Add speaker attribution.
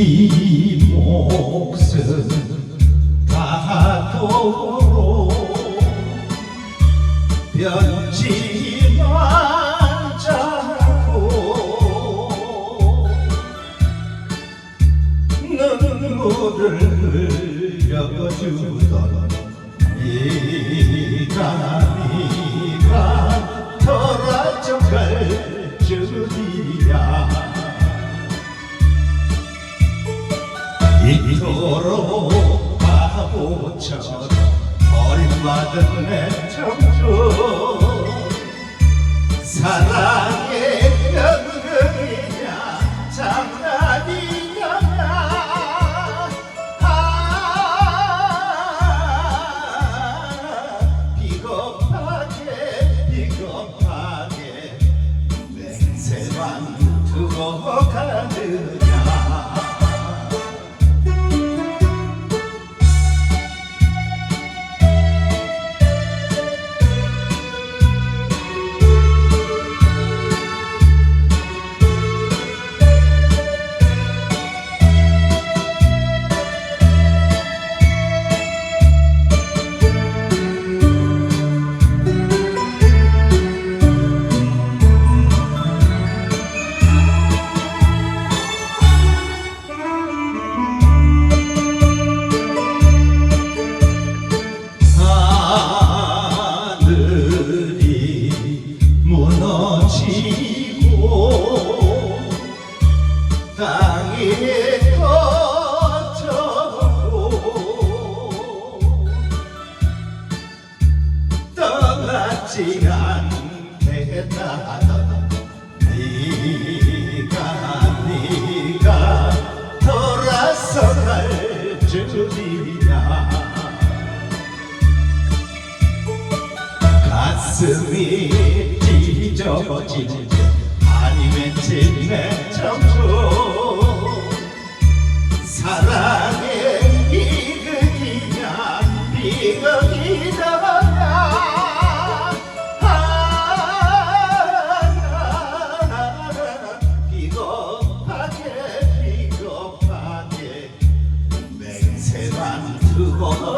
Speaker 1: 이 목숨 가도록 변치 말자고. 눈물을 흘려주고 이토록 바보처럼 얼마든 애청줘 사랑의 벽을이냐 장난이냐. 아 비겁하게 비겁하게 냄새만 두고 가는 떠나지 않겠다. 네가 네가 돌아서 갈 줄이야. 가슴이 찢어진 아니 맺힌 내 청춘 사랑의 비극이냐 비극이냐 비겁하